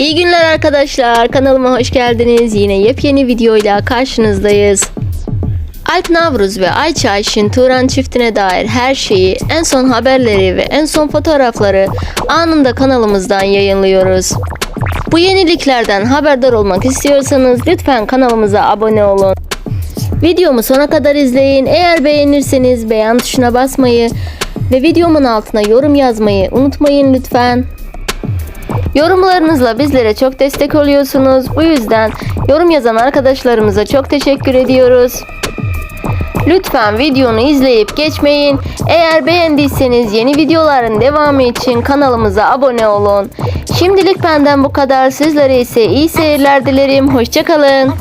İyi günler arkadaşlar. Kanalıma hoş geldiniz. Yine yepyeni videoyla karşınızdayız. Alp Navruz ve Ayça Ayşin Turan çiftine dair her şeyi, en son haberleri ve en son fotoğrafları anında kanalımızdan yayınlıyoruz. Bu yeniliklerden haberdar olmak istiyorsanız lütfen kanalımıza abone olun. Videomu sona kadar izleyin. Eğer beğenirseniz beğen tuşuna basmayı ve videomun altına yorum yazmayı unutmayın lütfen. Yorumlarınızla bizlere çok destek oluyorsunuz. Bu yüzden yorum yazan arkadaşlarımıza çok teşekkür ediyoruz. Lütfen videonu izleyip geçmeyin. Eğer beğendiyseniz yeni videoların devamı için kanalımıza abone olun. Şimdilik benden bu kadar. Sizlere ise iyi seyirler dilerim. Hoşçakalın.